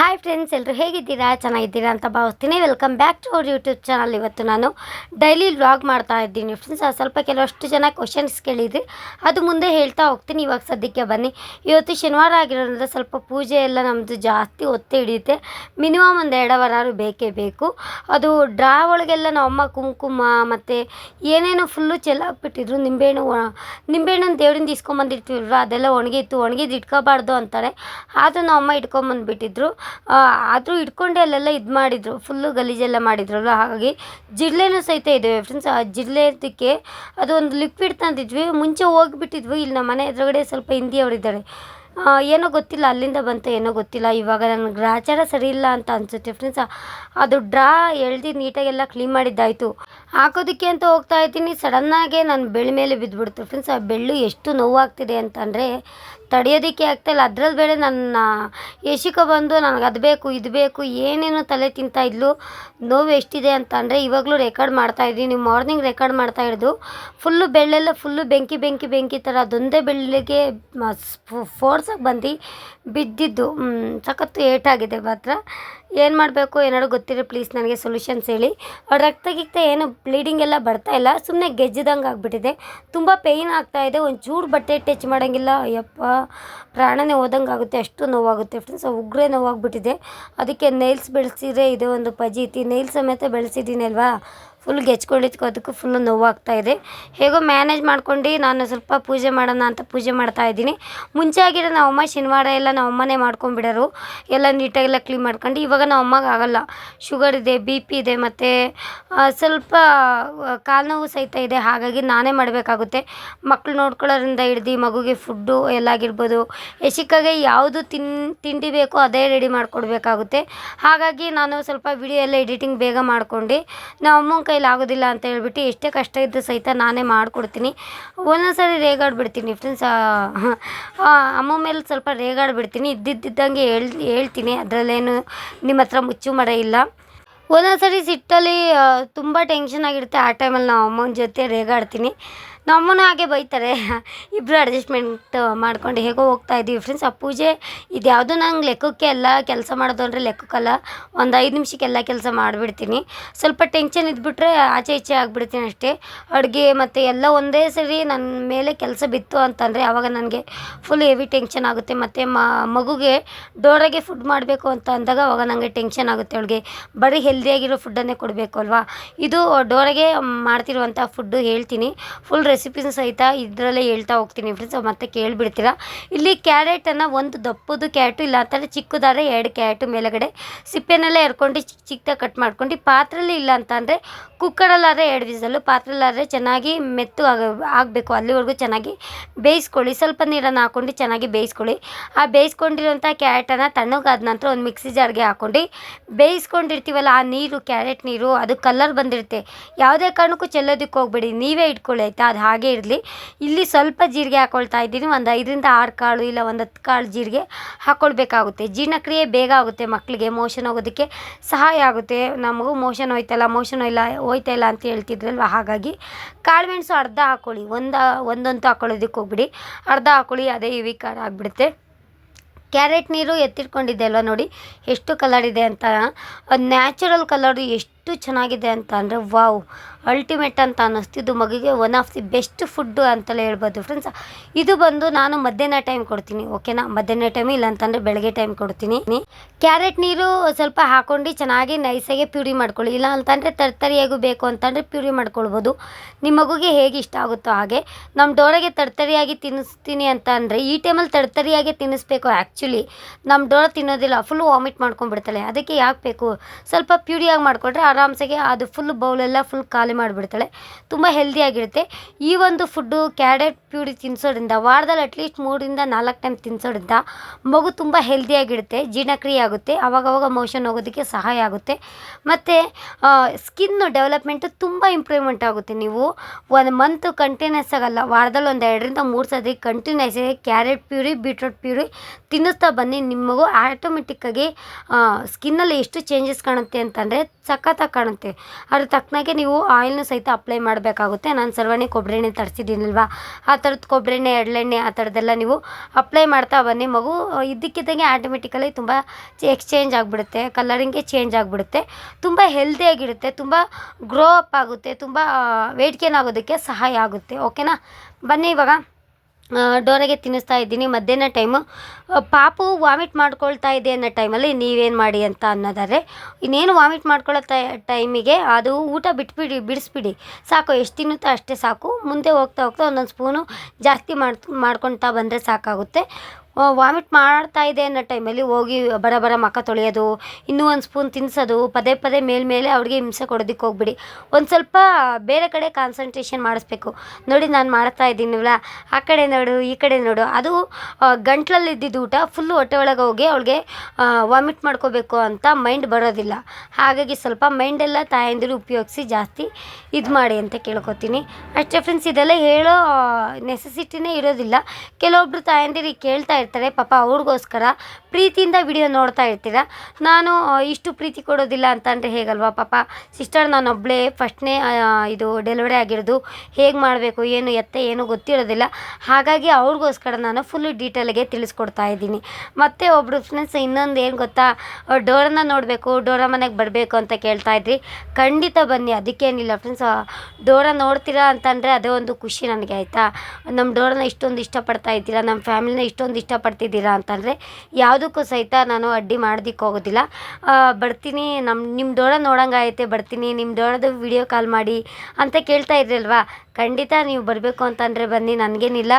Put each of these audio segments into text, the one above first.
Hi friends ಎಲ್ಲರೂ ಹೇಗಿದ್ದೀರಾ? ಚೆನ್ನಾಗಿದ್ದೀರಾ ಅಂತ ಭಾವಿಸ್ತೀನಿ. Welcome back to our YouTube channel ಇವತ್ತು ನಾನು ಡೈಲಿ ವ್ಲಾಗ್ ಮಾಡ್ತಾ ಇದ್ದೀನಿ ಫ್ರೆಂಡ್ಸ್ ಸ್ವಲ್ಪ ಕೆಲವಷ್ಟು ಜನ ಕ್ವಶನ್ಸ್ ಕೇಳಿದ್ರಿ. ಅದು ಮುಂದೆ ಹೇಳ್ತಾ ಹೋಗ್ತೀನಿ. ಇವಾಗ ಸದ್ಯಕ್ಕೆ ಬನ್ನಿ. ಇವತ್ತು ಶನಿವಾರ ಆಗಿರೋದ್ರಿಂದ ಸ್ವಲ್ಪ ಪೂಜೆ ಎಲ್ಲ ನಮ್ಮದು ಜಾಸ್ತಿ ಒತ್ತೆ ಹಿಡಿಯುತ್ತೆ. ಮಿನಿಮಮ್ ಒಂದು ಎರಡು ಅವರ್ ಬೇಕೇ ಬೇಕು. ಅದು ಡ್ರಾ ಒಳಗೆಲ್ಲ ನಮ್ಮಮ್ಮ ಕುಂಕುಮ ಮತ್ತು ಏನೇನೋ ಫುಲ್ಲು ಚೆಲ್ಲಾಕ್ಬಿಟ್ಟಿದ್ರು ನಿಂಬೆಹಣ್ಣು ನಿಂಬೆಹಣ್ಣನ್ನು ನಿಂಬೆಹಣ್ಣು ದೇವರಿಂದ ಇಸ್ಕೊಂಬಂದಿರ್ತೀವಲ್ವ? ಅದೆಲ್ಲ ಒಣಗಿತ್ತು. ಒಣಗಿದ್ದು ಇಟ್ಕೋಬಾರ್ದು ಅಂತಾರೆ. ಆದರೂ ನಮ್ಮಮ್ಮ ಇಟ್ಕೊಂಬಂದ್ಬಿಟ್ಟಿದ್ರು. ಆದರೂ ಇಟ್ಕೊಂಡೆ ಅಲ್ಲೆಲ್ಲ ಇದು ಮಾಡಿದರು ಫುಲ್ಲು ಗಲೀಜೆಲ್ಲ ಮಾಡಿದ್ರಲ್ಲ ಹಾಗಾಗಿ ಜಿರಳೆನೂ ಸಹಿತ ಇದ್ದಾವೆ ಫ್ರೆಂಡ್ಸ್ ಆ ಜಿರಳೆದಕ್ಕೆ ಅದು ಒಂದು ಲಿಕ್ವಿಡ್ ತಂದಿದ್ವಿ. ಮುಂಚೆ ಹೋಗಿಬಿಟ್ಟಿದ್ವಿ. ಇಲ್ಲಿ ನಮ್ಮ ಮನೆ ಎದುರುಗಡೆ ಸ್ವಲ್ಪ ಹಿಂದಿಯವರಿದ್ದಾರೆ ಏನೋ ಗೊತ್ತಿಲ್ಲ, ಅಲ್ಲಿಂದ ಬಂತ ಏನೋ ಗೊತ್ತಿಲ್ಲ. ಇವಾಗ ನನಗೆ ಗ್ರಾಚಾರ ಸರಿ ಇಲ್ಲ ಅಂತ ಅನಿಸುತ್ತೆ ಫ್ರೆಂಡ್ಸ್ ಅದು ಡ್ರಾ ಎಳ್ದು ನೀಟಾಗೆಲ್ಲ ಕ್ಲೀನ್ ಮಾಡಿದ್ದಾಯಿತು. ಹಾಕೋದಕ್ಕೆ ಅಂತ ಹೋಗ್ತಾ ಇದ್ದೀನಿ. ಸಡನ್ನಾಗೆ ನಾನು ಬೆಳ್ಳ ಮೇಲೆ ಬಿದ್ದುಬಿಡ್ತು ಫ್ರೆಂಡ್ಸ್ ಆ ಬೆಳ್ಳು ಎಷ್ಟು ನೋವಾಗ್ತಿದೆ ಅಂತಂದರೆ ತಡೆಯೋದಕ್ಕೆ ಆಗ್ತಾಯಿಲ್ಲ ಅದ್ರಲ್ಲಿ ಬೇರೆ ನನ್ನ ಯಶಿಕ ಬಂದು ನನಗೆ ಅದು ಬೇಕು, ಇದು ಬೇಕು, ಏನೇನೋ ತಲೆ ತಿಂತಾ ಇದ್ಲು, ನೋವು ಎಷ್ಟಿದೆ ಅಂತ ಅಂದರೆ ಇವಾಗಲೂ ರೆಕಾರ್ಡ್ ಮಾಡ್ತಾ ಇದ್ದೀನಿ ಮಾರ್ನಿಂಗ್ ರೆಕಾರ್ಡ್ ಮಾಡ್ತಾ ಫುಲ್ಲು ಬೆಳ್ಳೆಲ್ಲ ಫುಲ್ಲು ಬೆಂಕಿ ಬೆಂಕಿ ಬೆಂಕಿ ಥರ ಅದೊಂದೇ ಬೆಳ್ಳಿಗೆ ಫೋರ್ಸಾಗಿ ಬಂದು ಬಿದ್ದಿದ್ದು ಸಖತ್ತು ಏಟಾಗಿದೆ ಮಾತ್ರ. ಏನು ಮಾಡಬೇಕು ಏನಾದ್ರು ಗೊತ್ತಿರೋ ಪ್ಲೀಸ್ ನನಗೆ ಸೊಲ್ಯೂಷನ್ಸ್ ಹೇಳಿ. ರಕ್ತ ಗಿಕ್ತ ಏನು ಬ್ಲೀಡಿಂಗ್ ಎಲ್ಲ ಬರ್ತಾ ಇಲ್ಲ ಸುಮ್ಮನೆ ಗೆಜ್ಜಿದಂಗೆ ಆಗಿಬಿಟ್ಟಿದೆ. ತುಂಬ ಪೇಯ್ನ್ ಆಗ್ತಾ ಇದೆ ಒಂಚೂರು ಬಟ್ಟೆ ಟಚ್ ಮಾಡೋಂಗಿಲ್ಲ. ಅಯ್ಯಪ್ಪ, ಪ್ರಾಣನೇ ಹೋದಂಗೆ ಆಗುತ್ತೆ, ಅಷ್ಟು ನೋವಾಗುತ್ತೆ ಫ್ರೆಂಡ್ಸ್ ಉಗ್ರೇ ನೋವಾಗ್ಬಿಟ್ಟಿದೆ. ಅದಕ್ಕೆ ನೈಲ್ಸ್ ಬೆಳೆಸಿದ್ರೆ ಇದೇ ಒಂದು ಪಜೀತಿ. ನೈಲ್ಸ್ ಸಮೇತ ಬೆಳೆಸಿದ್ದೀನಿ ಅಲ್ವಾ ಫುಲ್ ಗೆಚ್ಕೊಳ್ಳಿದ್ಕೆ ಅದಕ್ಕೂ ಫುಲ್ಲು ನೋವಾಗ್ತಾ ಇದೆ. ಹೇಗೋ ಮ್ಯಾನೇಜ್ ಮಾಡ್ಕೊಂಡು ನಾನು ಸ್ವಲ್ಪ ಪೂಜೆ ಮಾಡೋಣ ಅಂತ ಪೂಜೆ ಮಾಡ್ತಾ ಇದ್ದೀನಿ. ಮುಂಚೆ ಆಗಿರೋ ನಮ್ಮಮ್ಮ ಶನಿವಾರ ಎಲ್ಲ ನಮ್ಮಮ್ಮನೇ ಮಾಡ್ಕೊಂಡ್ಬಿಡೋರು. ಎಲ್ಲ ನೀಟಾಗೆಲ್ಲ ಕ್ಲೀನ್ ಮಾಡ್ಕೊಂಡು ಇವಾಗ ನಮ್ಮಮ್ಮಗೆ ಆಗಲ್ಲ. ಶುಗರ್ ಇದೆ ಬಿ ಪಿ ಇದೆ, ಮತ್ತು ಸ್ವಲ್ಪ ಕಾಲು ನೋವು ಸಹಿತ ಇದೆ. ಹಾಗಾಗಿ ನಾನೇ ಮಾಡಬೇಕಾಗುತ್ತೆ. ಮಕ್ಕಳು ನೋಡ್ಕೊಳ್ಳೋದ್ರಿಂದ ಹಿಡ್ದು ಮಗುಗೆ ಫುಡ್ಡು ಎಲ್ಲ ಆಗಿರ್ಬೋದು. ಯಶಿಕಾಗೆ ಯಾವುದು ತಿನ್, ತಿಂಡಿ ಬೇಕೋ ಅದೇ ರೆಡಿ ಮಾಡಿಕೊಡ್ಬೇಕಾಗುತ್ತೆ. ಹಾಗಾಗಿ ನಾನು ಸ್ವಲ್ಪ ವಿಡಿಯೋ ಎಲ್ಲ ಎಡಿಟಿಂಗ್ ಬೇಗ ಮಾಡ್ಕೊಂಡು ನಮ್ಮ ಅಮ್ಮನ ಕೈಲಿ ಆಗೋದಿಲ್ಲ ಅಂತ ಹೇಳ್ಬಿಟ್ಟು ಎಷ್ಟೇ ಕಷ್ಟ ಇದ್ದರೂ ಸಹಿತ ನಾನೇ ಮಾಡಿಕೊಡ್ತೀನಿ. ಒಂದೊಂದು ಸರಿ ರೇಗಾಡ್ಬಿಡ್ತೀನಿ ಫ್ರೆಂಡ್ಸ್ ಅಮ್ಮ ಮೇಲೆ ಸ್ವಲ್ಪ ರೇಗಾಡ್ಬಿಡ್ತೀನಿ. ಇದ್ದಿದ್ದಂಗೆ ಹೇಳ್, ಹೇಳ್ತೀನಿ. ಅದರಲ್ಲೇನು ನಿಮ್ಮ ಹತ್ರ ಮುಚ್ಚು ಮರ ಇಲ್ಲ. ಒಂದೊಂದು ಸರಿ ಸಿಟ್ಟಲ್ಲಿ ತುಂಬ ಟೆನ್ಷನ್ ಆಗಿರುತ್ತೆ. ಆ ಟೈಮಲ್ಲಿ ನಾವು ಅಮ್ಮನ ಜೊತೆ ರೇಗಾಡ್ತೀನಿ. ನಮ್ಮನ್ನು ಹಾಗೆ ಬೈತಾರೆ. ಇಬ್ಬರು ಅಡ್ಜಸ್ಟ್ಮೆಂಟ್ ಮಾಡ್ಕೊಂಡು ಹೇಗೋ ಹೋಗ್ತಾ ಇದ್ದೀವಿ ಫ್ರೆಂಡ್ಸ್ ಆ ಪೂಜೆ ಇದ್ಯಾವುದು ನಂಗೆ ಲೆಕ್ಕಕ್ಕೆ ಎಲ್ಲ ಕೆಲಸ ಮಾಡೋದು ಅಂದರೆ ಲೆಕ್ಕಕ್ಕಲ್ಲ. ಒಂದು ಐದು ನಿಮಿಷಕ್ಕೆ ಎಲ್ಲ ಕೆಲಸ ಮಾಡಿಬಿಡ್ತೀನಿ. ಸ್ವಲ್ಪ ಟೆನ್ಷನ್ ಇದ್ಬಿಟ್ರೆ ಆಚೆ ಈಚೆ ಆಗಿಬಿಡ್ತೀನಿ ಅಷ್ಟೇ. ಅಡುಗೆ ಮತ್ತು ಎಲ್ಲ ಒಂದೇ ಸರಿ ನನ್ನ ಮೇಲೆ ಕೆಲಸ ಬಿತ್ತು ಅಂತಂದರೆ ಆವಾಗ ನನಗೆ ಫುಲ್ ಹೆವಿ ಟೆನ್ಷನ್ ಆಗುತ್ತೆ. ಮತ್ತು ಮಗುಗೆ ಡೋರಾಗೆ ಫುಡ್ ಮಾಡಬೇಕು ಅಂತ ಅಂದಾಗ ಅವಾಗ ನನಗೆ ಟೆನ್ಷನ್ ಆಗುತ್ತೆ ಅವಳಿಗೆ. ಬರೀ ಹೆಲ್ದಿಯಾಗಿರೋ ಫುಡ್ಡನ್ನೇ ಕೊಡಬೇಕು ಅಲ್ವಾ? ಇದು ಡೋರಾಗೆ ಮಾಡ್ತಿರುವಂಥ ಫುಡ್ಡು ಹೇಳ್ತೀನಿ. ಫುಲ್ ರೆಸಿಪೀಸ್ ಸಹಿತ ಇದರಲ್ಲೇ ಹೇಳ್ತಾ ಹೋಗ್ತೀನಿ ಫ್ರೆಂಡ್ಸ್ ಮತ್ತೆ ಕೇಳಿಬಿಡ್ತೀರಾ? ಇಲ್ಲಿ ಕ್ಯಾರೆಟನ್ನು ಒಂದು ದಪ್ಪದು ಕ್ಯಾರೆಟು ಇಲ್ಲ ಅಂತಂದರೆ ಚಿಕ್ಕದಾದ್ರೆ ಎರಡು ಕ್ಯಾರೆಟು ಮೇಲುಗಡೆ ಸಿಪ್ಪೆನೆಲ್ಲ ಎರ್ಕೊಂಡು ಚಿಕ್ಕ ಚಿಕ್ಕದಾಗಿ ಕಟ್ ಮಾಡ್ಕೊಂಡು ಪಾತ್ರೆಯಲ್ಲಿ ಇಲ್ಲ ಅಂತಂದರೆ ಕುಕ್ಕರಲ್ಲಾದರೆ ಎರಡು ವಿಸಲು ಪಾತ್ರೆಲ್ಲಾದರೆ ಚೆನ್ನಾಗಿ ಮೆತ್ತು ಆಗ, ಆಗಬೇಕು, ಅಲ್ಲಿವರೆಗೂ ಚೆನ್ನಾಗಿ ಬೇಯಿಸ್ಕೊಳ್ಳಿ. ಸ್ವಲ್ಪ ನೀರನ್ನು ಹಾಕ್ಕೊಂಡು ಚೆನ್ನಾಗಿ ಬೇಯಿಸ್ಕೊಳ್ಳಿ. ಆ ಬೇಯಿಸ್ಕೊಂಡಿರೋಂಥ ಕ್ಯಾರೆಟನ್ನು ತಣ್ಣಗಾದ ನಂತರ ಒಂದು ಮಿಕ್ಸಿ ಜಾರ್ಗೆ ಹಾಕ್ಕೊಂಡು ಬೇಯಿಸ್ಕೊಂಡಿರ್ತೀವಲ್ಲ ಆ ನೀರು ಕ್ಯಾರೆಟ್ ನೀರು, ಅದು ಕಲರ್ ಬಂದಿರುತ್ತೆ. ಯಾವುದೇ ಕಾರಣಕ್ಕೂ ಚೆಲ್ಲೋದಕ್ಕೆ ಹೋಗ್ಬೇಡಿ, ನೀವೇ ಇಟ್ಕೊಳ್ಳಿ ಆಯಿತಾ? ಅದು ಹಾಗೆ ಇರಲಿ. ಇಲ್ಲಿ ಸ್ವಲ್ಪ ಜೀರಿಗೆ ಹಾಕ್ಕೊಳ್ತಾ ಇದ್ದೀನಿ. ಒಂದು ಐದರಿಂದ ಆರು ಕಾಳು ಇಲ್ಲ ಒಂದು ಹತ್ತು ಕಾಳು ಜೀರಿಗೆ ಹಾಕ್ಕೊಳ್ಬೇಕಾಗುತ್ತೆ ಜೀರ್ಣಕ್ರಿಯೆ ಬೇಗ ಆಗುತ್ತೆ ಮಕ್ಕಳಿಗೆ ಮೋಷನ್ ಹೋಗೋದಕ್ಕೆ ಸಹಾಯ ಆಗುತ್ತೆ. ನಮಗೂ ಮೋಷನ್ ಹೋಯ್ತಲ್ಲ, ಮೋಷನ್ ಇಲ್ಲ, ಹೋಯ್ತಾ ಇಲ್ಲ ಅಂತ ಹೇಳ್ತಿದ್ರಲ್ವ? ಹಾಗಾಗಿ ಕಾಳುಮೆಣಸು ಅರ್ಧ ಹಾಕ್ಕೊಳ್ಳಿ ಒಂದು, ಒಂದಂತೂ ಹಾಕ್ಕೊಳ್ಳೋದಕ್ಕೆ ಹೋಗ್ಬಿಡಿ. ಅರ್ಧ ಹಾಕ್ಕೊಳ್ಳಿ ಅದೇ ಇವಿ ಆಗಿಬಿಡುತ್ತೆ. ಕ್ಯಾರೆಟ್ ನೀರು ಎತ್ತಿಟ್ಕೊಂಡಿದ್ದೆ ಅಲ್ವ ನೋಡಿ? ಎಷ್ಟು ಕಲರ್ ಇದೆ ಅಂತ. ನ್ಯಾಚುರಲ್ ಕಲರ್ ಎಷ್ಟು ಚೆನ್ನಾಗಿದೆ ಅಂತ ಅಂದರೆ ವಾವ್. ಅಲ್ಟಿಮೇಟ್ ಅಂತ ಅನ್ನಿಸ್ತಿದ್ದು ಮಗುಗೆ one of the best food ಅಂತಲೇ ಹೇಳ್ಬೋದು ಫ್ರೆಂಡ್ಸ್ ಇದು ಬಂದು ನಾನು ಮಧ್ಯಾಹ್ನ ಟೈಮ್ ಕೊಡ್ತೀನಿ ಓಕೆನಾ ಮಧ್ಯಾಹ್ನ ಟೈಮ್ ಇಲ್ಲ ಅಂತಂದರೆ ಬೆಳಗ್ಗೆ ಟೈಮ್ ಕೊಡ್ತೀನಿ. ಕ್ಯಾರೆಟ್ ನೀರು ಸ್ವಲ್ಪ ಹಾಕೊಂಡು ಚೆನ್ನಾಗಿ ನೈಸಾಗಿ ಪ್ಯೂರಿ ಮಾಡ್ಕೊಳ್ಳಿ. ಇಲ್ಲ ಅಂತಂದರೆ ತರ್ತರಿಯಾಗೂ ಬೇಕು ಅಂತಂದರೆ ಪ್ಯೂರಿ ಮಾಡ್ಕೊಳ್ಬೋದು. ನಿಮ್ಮ ಮಗುಗೆ ಹೇಗೆ ಇಷ್ಟ ಆಗುತ್ತೋ ಹಾಗೆ. ನಮ್ಮ ಡೋರೆಗೆ ತರ್ತರಿಯಾಗಿ ತಿನ್ನಿಸ್ತೀನಿ ಅಂತ ಅಂದರೆ ಈ ಟೈಮಲ್ಲಿ ತರ್ತರಿಯಾಗಿ ತಿನ್ನಿಸ್ಬೇಕು ಆ್ಯಕ್ಚುಲಿ ನಮ್ಮ ಡೋರ ತಿನ್ನೋದಿಲ್ಲ ಫುಲ್ ವಾಮಿಟ್ ಮಾಡ್ಕೊಂಡ್ಬಿಡ್ತಾಳೆ. ಅದಕ್ಕೆ ಯಾಕೆ ಬೇಕು? ಸ್ವಲ್ಪ ಪ್ಯೂರಿಯಾಗಿ ಮಾಡಿಕೊಂಡ್ರೆ ಆರಾಮ್ಸಾಗಿ ಅದು ಫುಲ್ ಬೌಲೆಲ್ಲ ಫುಲ್ ಖಾಲಿ ಮಾಡಿಬಿಡ್ತಾಳೆ. ತುಂಬ ಹೆಲ್ದಿಯಾಗಿರುತ್ತೆ ಈ ಒಂದು ಫುಡ್ಡು ಕ್ಯಾರೆಟ್ ಪ್ಯೂರಿ ತಿನ್ನಿಸೋದ್ರಿಂದ ವಾರದಲ್ಲಿ ಅಟ್ಲೀಸ್ಟ್ ಮೂರರಿಂದ ನಾಲ್ಕು ಟೈಮ್ ತಿನ್ನಿಸೋದ್ರಿಂದ ಮಗು ತುಂಬ ಹೆಲ್ದಿಯಾಗಿರುತ್ತೆ ಜೀರ್ಣಕ್ರಿಯೆ ಆಗುತ್ತೆ ಆವಾಗವಾಗ ಮೋಷನ್ ಹೋಗೋದಕ್ಕೆ ಸಹಾಯ ಆಗುತ್ತೆ. ಮತ್ತು ಸ್ಕಿನ್ನು ಡೆವಲಪ್ಮೆಂಟು ತುಂಬ ಇಂಪ್ರೂವ್ಮೆಂಟ್ ಆಗುತ್ತೆ ನೀವು. ಒಂದು ಮಂತ್ ಕಂಟಿನ್ಯೂಸ್ ಆಗಲ್ಲ, ವಾರದಲ್ಲಿ ಒಂದು ಎರಡರಿಂದ ಮೂರು ಸತಿ ಕಂಟಿನ್ಯೂಸ್ ಆಗಿ ಕ್ಯಾರೆಟ್ ಪ್ಯೂರಿ ಬೀಟ್ರೂಟ್ ಪ್ಯೂರಿ ತಿನ್ನಿಸ್ತಾ ಬನ್ನಿ. ನಿಮ್ಮ ಮಗು ಆಟೋಮೆಟಿಕ್ಕಾಗಿ ಸ್ಕಿನ್ನಲ್ಲಿ ಎಷ್ಟು ಚೇಂಜಸ್ ಕಾಣುತ್ತೆ ಅಂತಂದರೆ ಸಖತ್ ಸಖತ್ತಾಗಿ ಕಾಣುತ್ತೆ. ಅದ್ರ ತಕ್ಕನಾಗೆ ನೀವು ಆಯಿಲ್ನು ಸಹಿತ ಅಪ್ಲೈ ಮಾಡಬೇಕಾಗುತ್ತೆ. ನಾನು ಸರ್ವಣಿ ಕೊಬ್ಬರಿ ಎಣ್ಣೆ ತರಿಸಿದ್ದೀನಲ್ವಾ? ಆ ಥರದ್ದು ಕೊಬ್ಬರಿ ಎಣ್ಣೆ ಎಳ್ಳೆಣ್ಣೆ ಆ ಥರದ್ದೆಲ್ಲ ನೀವು ಅಪ್ಲೈ ಮಾಡ್ತಾ ಬನ್ನಿ. ಮಗು ಇದ್ದಕ್ಕಿದ್ದಂಗೆ ಆಟೋಮೆಟಿಕಲಿ ತುಂಬ ಎಕ್ಸ್ಚೇಂಜ್ ಆಗಿಬಿಡುತ್ತೆ. ಕಲರಿಂಗೇ ಚೇಂಜ್ ಆಗಿಬಿಡುತ್ತೆ. ತುಂಬ ಹೆಲ್ದಿಯಾಗಿರುತ್ತೆ ತುಂಬ ಗ್ರೋ ಅಪ್ ಆಗುತ್ತೆ. ತುಂಬ ವೆಯ್ಟ್ ಗೇನ್ ಆಗೋದಕ್ಕೆ ಸಹಾಯ ಆಗುತ್ತೆ. ಓಕೆನಾ ಬನ್ನಿ ಇವಾಗ. ಡೋರಾಗೆ ತಿನ್ನಿಸ್ತಾ ಇದ್ದೀನಿ. ಮಧ್ಯಾಹ್ನ ಟೈಮು ಪಾಪು ವಾಮಿಟ್ ಮಾಡ್ಕೊಳ್ತಾ ಇದೆ ಅನ್ನೋ ಟೈಮಲ್ಲಿ ನೀವೇನು ಮಾಡಿ ಅಂತ ಅನ್ನೋದಾದ್ರೆ, ಇನ್ನೇನು ವಾಮಿಟ್ ಮಾಡ್ಕೊಳ್ಳೋ ಟೈಮಿಗೆ ಅದು ಊಟ ಬಿಟ್ಬಿಡಿ, ಬಿಡಿಸ್ಬಿಡಿ. ಸಾಕು, ಎಷ್ಟು ತಿನ್ನುತ್ತೋ ಅಷ್ಟೇ ಸಾಕು. ಮುಂದೆ ಹೋಗ್ತಾ ಹೋಗ್ತಾ ಒಂದೊಂದು ಸ್ಪೂನು ಜಾಸ್ತಿ ಮಾಡ್ತು ಮಾಡ್ಕೊಳ್ತಾ ಬಂದರೆ ಸಾಕಾಗುತ್ತೆ. ವಾಮಿಟ್ ಮಾಡ್ತಾ ಇದೆ ಅನ್ನೋ ಟೈಮಲ್ಲಿ ಹೋಗಿ ಬರ ಬರ ಮಕ್ಕ ತೊಳೆಯೋದು, ಇನ್ನೂ ಒಂದು ಸ್ಪೂನ್ ತಿನ್ನಿಸೋದು ಪದೇ ಪದೇ ಮೇಲ್ಮೇಲೆ ಅವ್ರಿಗೆ ಹಿಂಸೆ ಕೊಡೋದಕ್ಕೆ ಹೋಗ್ಬಿಡಿ. ಒಂದು ಸ್ವಲ್ಪ ಬೇರೆ ಕಡೆ ಕಾನ್ಸಂಟ್ರೇಷನ್ ಮಾಡಿಸ್ಬೇಕು. ನೋಡಿ ನಾನು ಮಾಡ್ತಾ ಇದ್ದೀನಿವಲ್ಲ ಆ ಕಡೆ ನೋಡು, ಈ ಕಡೆ ನೋಡು. ಅದು ಗಂಟ್ಲಲ್ಲಿ ಇದ್ದಿದ್ದು ಊಟ ಫುಲ್ಲು ಹೊಟ್ಟೆ ಒಳಗೆ ಹೋಗಿ ಅವಳಿಗೆ ವಾಮಿಟ್ ಮಾಡ್ಕೋಬೇಕು ಅಂತ ಮೈಂಡ್ ಬರೋದಿಲ್ಲ. ಹಾಗಾಗಿ ಸ್ವಲ್ಪ ಮೈಂಡೆಲ್ಲ ತಾಯಂದಿರು ಉಪಯೋಗಿಸಿ ಜಾಸ್ತಿ ಇದು ಮಾಡಿ ಅಂತ ಕೇಳ್ಕೊತೀನಿ. ಅಷ್ಟೇ ಫ್ರೆಂಡ್ಸ್ ಇದೆಲ್ಲ ಹೇಳೋ ನೆಸೆಸಿಟಿನೇ ಇರೋದಿಲ್ಲ. ಕೆಲವೊಬ್ರು ತಾಯಂದಿರಿಗೆ ಕೇಳ್ತಾ ಇರ್ತಾರೆ. ಪಾಪ ಅವ್ರಿಗೋಸ್ಕರ ಪ್ರೀತಿಯಿಂದ ವಿಡಿಯೋ ನೋಡ್ತಾ ಇರ್ತೀರ? ನಾನು ಇಷ್ಟು ಪ್ರೀತಿ ಕೊಡೋದಿಲ್ಲ ಅಂತಂದರೆ ಹೇಗಲ್ವಾ? ಪಾಪ ಸಿಸ್ಟರ್ ನಾನೊಬ್ಬಳೇ ಫಸ್ಟ್ನೇ ಇದು ಡೆಲಿವರಿ ಆಗಿರೋದು. ಹೇಗೆ ಮಾಡಬೇಕು, ಏನು ಎತ್ತ ಏನು ಗೊತ್ತಿರೋದಿಲ್ಲ. ಹಾಗಾಗಿ ಅವ್ರಿಗೋಸ್ಕರ ನಾನು ಫುಲ್ ಡೀಟೇಲ್ಗೆ ತಿಳಿಸ್ಕೊಡ್ತಾ ಇದ್ದೀನಿ. ಮತ್ತು ಒಬ್ಬರು ಫ್ರೆಂಡ್ಸ್, ಇನ್ನೊಂದು ಏನು ಗೊತ್ತಾ? ಡೋರನ್ನ ನೋಡಬೇಕು, ಡೋರ ಮನೆಗೆ ಬರಬೇಕು ಅಂತ ಕೇಳ್ತಾ ಇದ್ರಿ. ಖಂಡಿತ ಬನ್ನಿ, ಅದಕ್ಕೇನಿಲ್ಲ ಫ್ರೆಂಡ್ಸ್. ಡೋರ ನೋಡ್ತೀರಾ ಅಂತಂದರೆ ಅದೇ ಒಂದು ಖುಷಿ ನನಗೆ, ಆಯಿತಾ? ನಮ್ಮ ಡೋರನ್ನ ಇಷ್ಟೊಂದು ಇಷ್ಟಪಡ್ತಾ ಇದ್ದೀರಾ? ನಮ್ಮ ಫ್ಯಾಮಿಲಿನ ಇಷ್ಟೊಂದು ಇಷ್ಟಪಡ್ತಿದ್ದೀರಾ ಅಂತಂದರೆ ಯಾವುದಕ್ಕೂ ಸಹಿತ ನಾನು ಅಡ್ಡಿ ಮಾಡೋದಕ್ಕೆ ಹೋಗೋದಿಲ್ಲ. ಬರ್ತೀನಿ ನಮ್ಮ ನಿಮ್ಮ ಡೋರ ನೋಡಂಗಾಗೈತೆ, ಬರ್ತೀನಿ ನಿಮ್ಮ ಡೋರದ ವಿಡಿಯೋ ಕಾಲ್ ಮಾಡಿ ಅಂತ ಕೇಳ್ತಾ ಇದ್ರಲ್ವಾ ಖಂಡಿತ ನೀವು ಬರಬೇಕು ಅಂತಂದರೆ ಬನ್ನಿ, ನನಗೇನಿಲ್ಲ.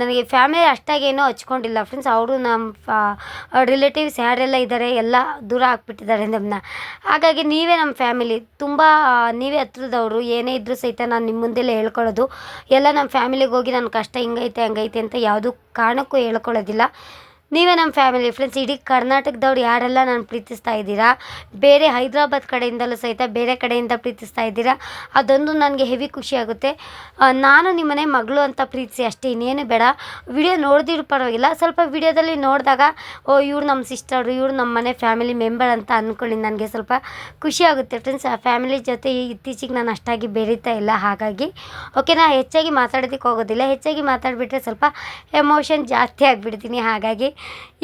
ನನಗೆ ಫ್ಯಾಮಿಲಿ ಅಷ್ಟಾಗೇನೂ ಹಚ್ಕೊಂಡಿಲ್ಲ ಫ್ರೆಂಡ್ಸ್ ಅವರು ನಮ್ಮ ರಿಲೇಟಿವ್ಸ್ ಯಾರೆಲ್ಲ ಇದ್ದಾರೆ ಎಲ್ಲ ದೂರ ಹಾಕ್ಬಿಟ್ಟಿದ್ದಾರೆ ನಮ್ಮನ್ನ ಹಾಗಾಗಿ ನೀವೇ ನಮ್ಮ ಫ್ಯಾಮಿಲಿ ತುಂಬ ನೀವೇ ಹತ್ರದವರು. ಏನೇ ಇದ್ದರೂ ಸಹಿತ ನಾನು ನಿಮ್ಮ ಮುಂದೆಲ್ಲ ಹೇಳ್ಕೊಳ್ಳೋದು. ಎಲ್ಲ ನಮ್ಮ ಫ್ಯಾಮಿಲಿಗೆ ಹೋಗಿ ನನ್ನ ಕಷ್ಟ ಹಿಂಗೈತೆ, ಹಂಗೈತೆ ಅಂತ ಯಾವುದೂ ಕಾರಣಕ್ಕೂ ಹೇಳ್ಕೊಳ್ಳೋದಿಲ್ಲ. ನೀವೇ ನಮ್ಮ ಫ್ಯಾಮಿಲಿ ಫ್ರೆಂಡ್ಸ್ ಇಡೀ ಕರ್ನಾಟಕದವ್ರು ಯಾರೆಲ್ಲ ನಾನು ಪ್ರೀತಿಸ್ತಾ ಇದ್ದೀರಾ? ಬೇರೆ ಹೈದ್ರಾಬಾದ್ ಕಡೆಯಿಂದಲೂ ಸಹಿತ ಬೇರೆ ಕಡೆಯಿಂದ ಪ್ರೀತಿಸ್ತಾ ಇದ್ದೀರಾ? ಅದೊಂದು ನನಗೆ ಹೆವಿ ಖುಷಿ ಆಗುತ್ತೆ. ಆ, ನಾನು ನಿಮ್ಮನೆ ಮಗಳು ಅಂತ ಪ್ರೀತಿಸಿ ಅಷ್ಟೇ ಇನ್ನೇನು ಬೇಡ. ವಿಡಿಯೋ ನೋಡಿದ್ರು ಪರವಾಗಿಲ್ಲ. ಸ್ವಲ್ಪ ವಿಡಿಯೋದಲ್ಲಿ ನೋಡಿದಾಗ ಓ ಇವ್ರು ನಮ್ಮ ಸಿಸ್ಟರು ಇವ್ರು ನಮ್ಮ ಮನೆ ಫ್ಯಾಮಿಲಿ ಮೆಂಬರ್ ಅಂತ ಅಂದ್ಕೊಳ್ಳಿ ನನಗೆ ಸ್ವಲ್ಪ ಖುಷಿಯಾಗುತ್ತೆ ಫ್ರೆಂಡ್ಸ್ ಆ ಫ್ಯಾಮಿಲಿ ಜೊತೆ ಇತ್ತೀಚೆಗೆ ನಾನು ಅಷ್ಟಾಗಿ ಬೆರೀತಾ ಇಲ್ಲ ಹಾಗಾಗಿ. ಓಕೆ ನಾನು ಹೆಚ್ಚಾಗಿ ಮಾತಾಡೋದಕ್ಕೆ ಹೋಗೋದಿಲ್ಲ. ಹೆಚ್ಚಾಗಿ ಮಾತಾಡಿಬಿಟ್ರೆ ಸ್ವಲ್ಪ ಎಮೋಷನ್ ಜಾಸ್ತಿ ಆಗಿಬಿಡ್ತೀನಿ ಹಾಗಾಗಿ.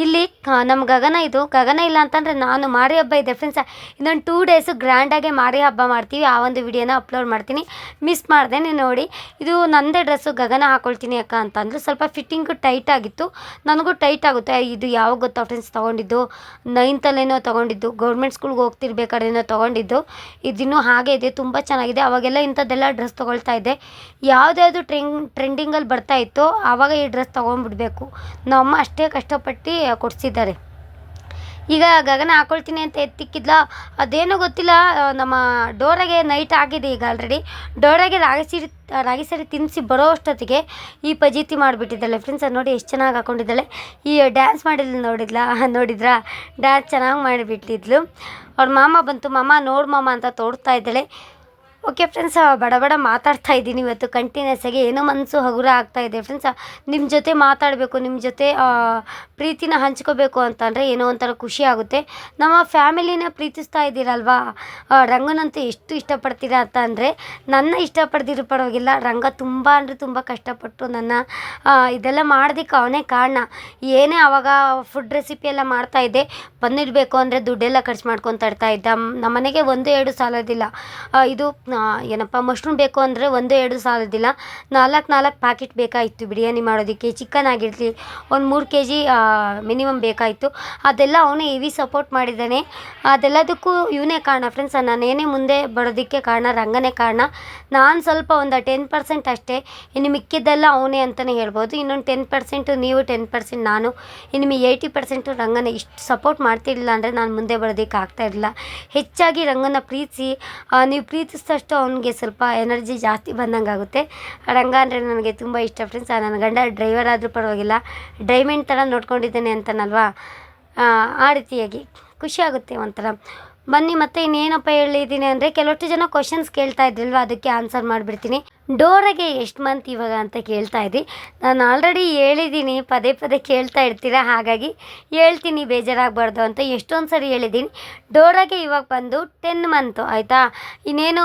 ಇಲ್ಲಿ ನಮ್ಮ ಗಗನ ಇದು, ಗಗನ ಇಲ್ಲ ಅಂತಂದರೆ ನಾನು ಮಾರಿ ಹಬ್ಬ ಇದೆ ಫ್ರೆಂಡ್ಸ್ ಇನ್ನೊಂದು ಟೂ ಡೇಸು ಗ್ರ್ಯಾಂಡಾಗೆ ಮಾರಿ ಹಬ್ಬ ಮಾಡ್ತೀವಿ. ಆ ಒಂದು ವಿಡಿಯೋನ ಅಪ್ಲೋಡ್ ಮಾಡ್ತೀನಿ. ಮಿಸ್ ಮಾಡಿದೆ ನೀವು ನೋಡಿ. ಇದು ನಂದೇ ಡ್ರೆಸ್ಸು ಗಗನ ಹಾಕೊಳ್ತೀನಿ ಅಕ್ಕ ಅಂತಂದರು. ಸ್ವಲ್ಪ ಫಿಟ್ಟಿಂಗು ಟೈಟ್ ಆಗಿತ್ತು. ನನಗೂ ಟೈಟ್ ಆಗುತ್ತೆ. ಇದು ಯಾವಾಗ ಗೊತ್ತಾ ಫ್ರೆಂಡ್ಸ್ ತೊಗೊಂಡಿದ್ದು ನೈನ್ತಲ್ಲೇನೋ ತೊಗೊಂಡಿದ್ದು. ಗೌರ್ಮೆಂಟ್ ಸ್ಕೂಲ್ಗೆ ಹೋಗ್ತಿರ್ಬೇಕಾದ್ರೇನೋ ತೊಗೊಂಡಿದ್ದು. ಇದಿನ್ನೂ ಹಾಗೆ ಇದೆ. ತುಂಬ ಚೆನ್ನಾಗಿದೆ. ಅವಾಗೆಲ್ಲ ಇಂಥದ್ದೆಲ್ಲ ಡ್ರೆಸ್ ತೊಗೊಳ್ತಾ ಇದ್ದೆ. ಯಾವುದ್ಯಾವುದು ಟ್ರೆಂಡ್ ಟ್ರೆಂಡಿಂಗಲ್ಲಿ ಬರ್ತಾ ಇತ್ತು ಆವಾಗ ಈ ಡ್ರೆಸ್ ತೊಗೊಂಡ್ಬಿಡ್ಬೇಕು. ನಮ್ಮ ಅಷ್ಟೇ ಕಷ್ಟಪಟ್ಟು ಕೊಡಿಸಿದ್ದಾರೆ. ಈಗ ಗಗನ ಹಾಕೊಳ್ತೀನಿ ಅಂತ ಎತ್ತಿಕ್ಕಿದ್ಲ. ಅದೇನೋ ಗೊತ್ತಿಲ್ಲ ನಮ್ಮ ಡೋರಾಗೆ ನೈಟ್ ಆಗಿದೆ ಈಗ ಆಲ್ರೆಡಿ ಡೋರಾಗೆ ರಾಗಿ ಸಿರಿ, ರಾಗಿ ಸರಿ ತಿನ್ನಿಸಿ ಬರೋ ಅಷ್ಟೊತ್ತಿಗೆ ಈ ಪಜೀತಿ ಮಾಡಿಬಿಟ್ಟಿದ್ದಾಳೆ. ಫ್ರೆಂಡ್ಸ್ ಅದು ನೋಡಿ ಎಷ್ಟು ಚೆನ್ನಾಗಿ ಹಾಕೊಂಡಿದ್ದಾಳೆ. ಈ ಡ್ಯಾನ್ಸ್ ಮಾಡಿದ್ಲು ನೋಡಿದ್ಲಾ, ನೋಡಿದ್ರಾ? ಡ್ಯಾನ್ಸ್ ಚೆನ್ನಾಗಿ ಮಾಡಿಬಿಟ್ಟಿದ್ಲು. ಅವ್ರ ಮಾಮ ಬಂತು, ಮಾಮ ನೋಡು ಮಾಮ ಅಂತ ತೋಡ್ತಾ ಇದ್ದಾಳೆ. ಓಕೆ ಫ್ರೆಂಡ್ಸ್ ಬಡ ಬಡ ಮಾತಾಡ್ತಾ ಇದ್ದೀನಿ ಇವತ್ತು. ಕಂಟಿನ್ಯೂಸ್ ಆಗಿ ಏನೋ ಮನಸ್ಸು ಹಗುರ ಆಗ್ತಾ ಇದೆ. ಫ್ರೆಂಡ್ಸ್ ನಿಮ್ಮ ಜೊತೆ ಮಾತಾಡಬೇಕು ನಿಮ್ಮ ಜೊತೆ ಪ್ರೀತಿನ ಹಂಚ್ಕೋಬೇಕು ಅಂತಂದರೆ ಏನೋ ಒಂಥರ ಖುಷಿ ಆಗುತ್ತೆ. ನಮ್ಮ ಫ್ಯಾಮಿಲಿನ ಪ್ರೀತಿಸ್ತಾ ಇದ್ದೀರಲ್ವಾ? ರಂಗನಂತೂ ಎಷ್ಟು ಇಷ್ಟಪಡ್ತೀರಾ ಅಂತ ಅಂದರೆ ನನ್ನ ಇಷ್ಟಪಡ್ದಿರೋ ಪರವಾಗಿಲ್ಲ. ರಂಗ ತುಂಬ ಅಂದರೆ ತುಂಬ ಕಷ್ಟಪಟ್ಟು ನನ್ನ ಇದೆಲ್ಲ ಮಾಡೋದಕ್ಕೆ ಅವನೇ ಕಾರಣ. ಏನೇ ಆವಾಗ ಫುಡ್ ರೆಸಿಪಿ ಎಲ್ಲ ಮಾಡ್ತಾ ಇದ್ದೆ, ಬಂದಿಡಬೇಕು ಅಂದರೆ ದುಡ್ಡೆಲ್ಲ ಖರ್ಚು ಮಾಡ್ಕೊತಾ ಇರ್ತಾ ಇದ್ದ. ನಮ್ಮನೆಗೆ ಒಂದು ಎರಡು ಸಾಲದಿಲ್ಲ. ಇದು ಏನಪ್ಪ ಮಶ್ರೂಮ್ ಬೇಕು ಅಂದರೆ ಒಂದು, ಎರಡು ಸಾಲೋದಿಲ್ಲ. ನಾಲ್ಕು ನಾಲ್ಕು ಪ್ಯಾಕೆಟ್ ಬೇಕಾಗಿತ್ತು ಬಿರಿಯಾನಿ ಮಾಡೋದಕ್ಕೆ. ಚಿಕನ್ ಆಗಿರಲಿ, ಒಂದು ಮೂರು ಕೆ ಜಿ ಮಿನಿಮಮ್ ಬೇಕಾಯಿತು. ಅದೆಲ್ಲ ಅವನೇ ಹೆವಿ ಸಪೋರ್ಟ್ ಮಾಡಿದ್ದಾನೆ. ಅದೆಲ್ಲದಕ್ಕೂ ಇವನೇ ಕಾರಣ ಫ್ರೆಂಡ್ಸ್ ನಾನೇನೇ ಮುಂದೆ ಬರೋದಕ್ಕೆ ಕಾರಣ, ರಂಗನೇ ಕಾರಣ. ನಾನು ಸ್ವಲ್ಪ ಒಂದು ಟೆನ್ ಪರ್ಸೆಂಟ್ ಅಷ್ಟೇ. ಇನ್ನು ಮಿಕ್ಕಿದ್ದೆಲ್ಲ ಅವನೇ ಅಂತಲೇ ಹೇಳ್ಬೋದು. ಇನ್ನೊಂದು ಟೆನ್ ಪರ್ಸೆಂಟು ನೀವು ಟೆನ್ ಪರ್ಸೆಂಟ್ ನಾನು. ಇನ್ನು ಏಯ್ಟಿ ಪರ್ಸೆಂಟು ರಂಗನ ಇಷ್ಟು ಸಪೋರ್ಟ್ ಮಾಡ್ತಿರಲಿಲ್ಲ ಅಂದರೆ ನಾನು ಮುಂದೆ ಬರೋದಕ್ಕೆ ಆಗ್ತಾ ಇರಲಿಲ್ಲ. ಹೆಚ್ಚಾಗಿ ರಂಗನ ಪ್ರೀತಿಸಿ ನೀವು ಪ್ರೀತಿಸಿದಷ್ಟು ಅವನಿಗೆ ಸ್ವಲ್ಪ ಎನರ್ಜಿ ಜಾಸ್ತಿ ಬಂದಂಗೆ ಆಗುತ್ತೆ. ರಂಗ ಅಂದರೆ ನನಗೆ ತುಂಬ ಇಷ್ಟ ಫ್ರೆಂಡ್ಸ್ ನನ್ನ ಗಂಡ ಡ್ರೈವರ್ ಆದರೂ ಪರವಾಗಿಲ್ಲ. ಡ್ರೈಮೆಂಟ್ ಥರ ನೋಡ್ಕೊಂಡಿದ್ದೇನೆ ಅಂತನಲ್ವಾ? ಆ ರೀತಿಯಾಗಿ. ಖುಷಿಯಾಗುತ್ತೆ ಒಂಥರ. ಬನ್ನಿ, ಮತ್ತೆ ಇನ್ನೇನಪ್ಪ ಹೇಳಿದ್ದೀನಿ ಅಂದರೆ, ಕೆಲವಷ್ಟು ಜನ ಕ್ವಶನ್ಸ್ ಕೇಳ್ತಾ ಇದ್ರಲ್ವ? ಅದಕ್ಕೆ ಆನ್ಸರ್ ಮಾಡಿಬಿಡ್ತೀನಿ. ಡೋರಾಗೆ ಎಷ್ಟು ಮಂತ್ ಇವಾಗ ಅಂತ ಕೇಳ್ತಾ ಇದ್ರಿ ನಾನು ಆಲ್ರೆಡಿ ಹೇಳಿದ್ದೀನಿ, ಪದೇ ಪದೇ ಕೇಳ್ತಾ ಇರ್ತೀರ? ಹಾಗಾಗಿ ಹೇಳ್ತೀನಿ, ಬೇಜಾರಾಗಬಾರ್ದು ಅಂತ ಎಷ್ಟೊಂದು ಸರಿ ಹೇಳಿದ್ದೀನಿ. ಡೋರಾಗೆ ಇವಾಗ ಬಂದು ಟೆನ್ ಮಂತು ಆಯಿತಾ? ಇನ್ನೇನು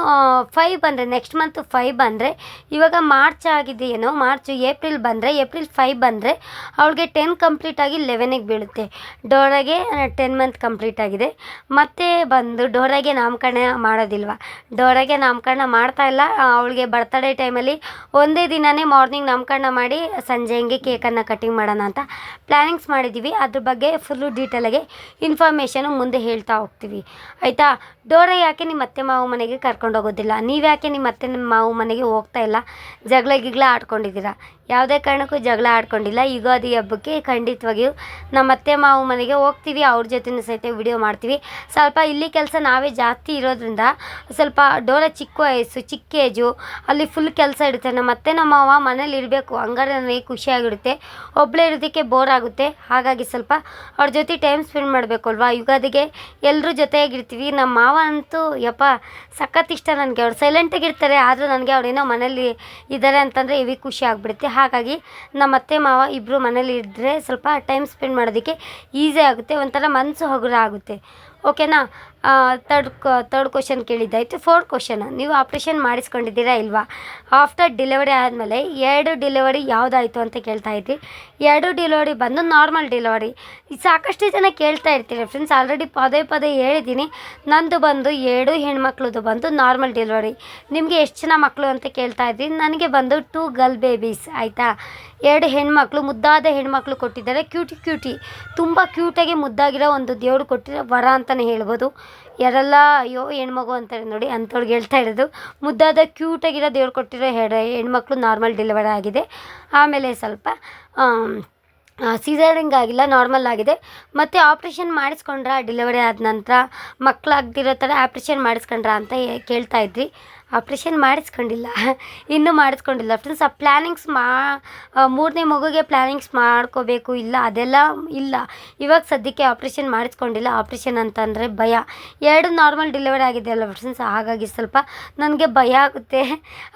ಫೈವ್ ಬಂದರೆ ನೆಕ್ಸ್ಟ್ ಮಂತ್ ಫೈವ್ ಬಂದರೆ, ಇವಾಗ ಮಾರ್ಚ್ ಆಗಿದೆಯೇನೋ ಮಾರ್ಚ್ ಏಪ್ರಿಲ್ ಬಂದರೆ ಏಪ್ರಿಲ್ ಫೈವ್ ಬಂದರೆ, ಅವಳಿಗೆ ಟೆನ್ ಕಂಪ್ಲೀಟ್ ಆಗಿ ಲೆವೆನಿಗೆ ಬೀಳುತ್ತೆ. ಡೋರಾಗೆ ಟೆನ್ ಮಂತ್ ಕಂಪ್ಲೀಟ್ ಆಗಿದೆ. ಮತ್ತೆ ಬಂದು ಡೋರಾಗೆ ನಾಮಕರಣ ಮಾಡೋದಿಲ್ವ? ಡೋರಾಗೆ ನಾಮಕರಣ ಮಾಡ್ತಾ ಇಲ್ಲ ಅವಳಿಗೆ ಬರ್ತಡೇ ಟೈಮಲ್ಲಿ ಒಂದೇ ದಿನವೇ ಮಾರ್ನಿಂಗ್ ನಾಮಕರಣ ಮಾಡಿ ಸಂಜೆ ಹಂಗೆ ಕೇಕನ್ನು ಕಟಿಂಗ್ ಮಾಡೋಣ ಅಂತ ಪ್ಲ್ಯಾನಿಂಗ್ಸ್ ಮಾಡಿದ್ದೀವಿ ಅದ್ರ ಬಗ್ಗೆ ಫುಲ್ಲು ಡೀಟೇಲಾಗಿ ಇನ್ಫಾರ್ಮೇಷನು ಮುಂದೆ ಹೇಳ್ತಾ ಹೋಗ್ತೀವಿ. ಆಯಿತಾ? ಡೋರೆ ಯಾಕೆ ನಿಮ್ಮ ಅತ್ತೆ ಮಾವು ಮನೆಗೆ ಕರ್ಕೊಂಡು ಹೋಗೋದಿಲ್ಲ? ನೀವು ಯಾಕೆ ನಿಮ್ಮ ಅತ್ತೆ ನಿಮ್ಮ ಮಾವು ಮನೆಗೆ ಹೋಗ್ತಾ ಇಲ್ಲ? ಜಗಳ ಗಿಗ್ಳ ಆಡ್ಕೊಂಡಿದ್ದೀರಾ? ಯಾವುದೇ ಕಾರಣಕ್ಕೂ ಜಗಳ ಆಡ್ಕೊಂಡಿಲ್ಲ. ಯುಗಾದಿ ಹಬ್ಬಕ್ಕೆ ಖಂಡಿತವಾಗಿಯೂ ನಮ್ಮ ಅತ್ತೆ ಮಾವ ಮನೆಗೆ ಹೋಗ್ತೀವಿ. ಅವ್ರ ಜೊತೆನೂ ಸಹಿತ ವಿಡಿಯೋ ಮಾಡ್ತೀವಿ. ಸ್ವಲ್ಪ ಇಲ್ಲಿ ಕೆಲಸ ನಾವೇ ಜಾಸ್ತಿ ಇರೋದ್ರಿಂದ ಸ್ವಲ್ಪ ಡೋರ ಚಿಕ್ಕ ವಯಸ್ಸು, ಚಿಕ್ಕ ಏಜು, ಅಲ್ಲಿ ಫುಲ್ ಕೆಲಸ ಇರುತ್ತೆ. ನಮ್ಮ ಅತ್ತೆ, ನಮ್ಮ ಮಾವ ಮನೇಲಿ ಇರಬೇಕು. ಹಂಗಾರೆ ನನಗೆ ಖುಷಿಯಾಗಿರುತ್ತೆ. ಒಬ್ಬಳೇ ಇರೋದಕ್ಕೆ ಬೋರ್ ಆಗುತ್ತೆ. ಹಾಗಾಗಿ ಸ್ವಲ್ಪ ಅವ್ರ ಜೊತೆ ಟೈಮ್ ಸ್ಪೆಂಡ್ ಮಾಡಬೇಕು ಅಲ್ವಾ ಯುಗಾದಿಗೆ ಎಲ್ಲರೂ ಜೊತೆಯಾಗಿರ್ತೀವಿ. ನಮ್ಮ ಮಾವ ಅಂತೂ ಯಪ್ಪ, ಸಖತ್ ಇಷ್ಟ ನನಗೆ. ಅವ್ರು ಸೈಲೆಂಟಾಗಿರ್ತಾರೆ ಆದರೂ ನನಗೆ ಅವ್ರೇನೋ ಮನೇಲಿ ಇದ್ದಾರೆ ಅಂತಂದರೆ ಇವಿ ಖುಷಿ ಆಗಿಬಿಡುತ್ತೆ. ಹಾಗಾಗಿ ನಮ್ಮ ಅತ್ತೆ ಮಾವ ಇಬ್ಬರು ಮನೇಲಿ ಇದ್ದರೆ ಸ್ವಲ್ಪ ಟೈಮ್ ಸ್ಪೆಂಡ್ ಮಾಡೋದಕ್ಕೆ ಈಸಿ ಆಗುತ್ತೆ, ಒಂಥರ ಮನಸ್ಸು ಹಗುರ ಆಗುತ್ತೆ. ಓಕೆನಾ ತರ್ಡ್ ತರ್ಡ್ ಕ್ವಶನ್ ಕೇಳಿದ್ದಾಯಿತು. ಫೋರ್ತ್ ಕ್ವಶನ್ ನೀವು ಆಪ್ರೇಷನ್ ಮಾಡಿಸ್ಕೊಂಡಿದ್ದೀರಾ ಇಲ್ವಾ? ಆಫ್ಟರ್ ಡಿಲಿವರಿ ಆದಮೇಲೆ ಎರಡು ಡಿಲಿವರಿ ಯಾವುದಾಯಿತು ಅಂತ ಕೇಳ್ತಾ ಇದ್ರಿ ಎರಡು ಡಿಲಿವರಿ ಬಂದು ನಾರ್ಮಲ್ ಡಿಲಿವರಿ ಸಾಕಷ್ಟು ಜನ ಕೇಳ್ತಾ ಇರ್ತೀರಿ ಫ್ರೆಂಡ್ಸ್ ಆಲ್ರೆಡಿ ಪದೇ ಪದೇ ಹೇಳಿದ್ದೀನಿ. ನಂದು ಬಂದು ಎರಡು, ಹೆಣ್ಮಕ್ಳದ್ದು ಬಂದು ನಾರ್ಮಲ್ ಡೆಲಿವರಿ ನಿಮಗೆ ಎಷ್ಟು ಜನ ಮಕ್ಕಳು ಅಂತ ಕೇಳ್ತಾ ಇದ್ರಿ ನನಗೆ ಬಂದು ಟೂ ಗರ್ಲ್ ಬೇಬೀಸ್ ಆಯಿತಾ? ಎರಡು ಹೆಣ್ಮಕ್ಳು, ಮುದ್ದಾದ ಹೆಣ್ಮಕ್ಳು ಕೊಟ್ಟಿದ್ದಾರೆ. ಕ್ಯೂಟಿ ಕ್ಯೂಟಿ ತುಂಬ ಕ್ಯೂಟಾಗಿ ಮುದ್ದಾಗಿರೋ ಒಂದು ದೇವರು ಕೊಟ್ಟಿರೋ ವರ ಅಂತಲೇ ಹೇಳ್ಬೋದು. ಯಾರೆಲ್ಲ, ಅಯ್ಯೋ, ಹೆಣ್ಮಗು ಅಂತಾರೆ ನೋಡಿ ಅಂಥವ್ರಿಗೆ ಹೇಳ್ತಾ ಇರೋದು. ಮುದ್ದಾದ ಕ್ಯೂಟಾಗಿರೋ ದೇವ್ರು ಕೊಟ್ಟಿರೋ ಹೆಡ್, ಹೆಣ್ಮಕ್ಳು ನಾರ್ಮಲ್ ಡೆಲಿವರಿ ಆಗಿದೆ. ಆಮೇಲೆ ಸ್ವಲ್ಪ ಸೀಸರಿಂಗ್ ಆಗಿಲ್ಲ ನಾರ್ಮಲ್ ಆಗಿದೆ. ಮತ್ತು ಆಪ್ರೇಷನ್ ಮಾಡಿಸ್ಕೊಂಡ್ರಾ ಡೆಲಿವರಿ ಆದ ನಂತರ ಮಕ್ಕಳಾಗ್ದಿರೋ ಥರ ಆಪ್ರೇಷನ್ ಮಾಡಿಸ್ಕೊಂಡ್ರಾ ಅಂತ ಕೇಳ್ತಾ ಇದ್ರಿ. ಆಪ್ರೇಷನ್ ಮಾಡಿಸ್ಕೊಂಡಿಲ್ಲ. ಇನ್ನೂ ಮಾಡಿಸ್ಕೊಂಡಿಲ್ಲ. ಫ್ರೆಂಡ್ಸ್ ಆ ಪ್ಲ್ಯಾನಿಂಗ್ಸ್ ಮಾ ಮೂರನೇ ಮಗುಗೆ ಪ್ಲ್ಯಾನಿಂಗ್ಸ್ ಮಾಡ್ಕೋಬೇಕು ಇಲ್ಲ, ಅದೆಲ್ಲ ಇಲ್ಲ. ಇವಾಗ ಸದ್ಯಕ್ಕೆ ಆಪ್ರೇಷನ್ ಮಾಡಿಸ್ಕೊಂಡಿಲ್ಲ. ಆಪ್ರೇಷನ್ ಅಂತಂದರೆ ಭಯ. ಎರಡು ನಾರ್ಮಲ್ ಡೆಲಿವರಿ ಆಗಿದೆ ಅಲ್ಲ ಫ್ರೆಂಡ್ಸ್ ಹಾಗಾಗಿ ಸ್ವಲ್ಪ ನನಗೆ ಭಯ ಆಗುತ್ತೆ.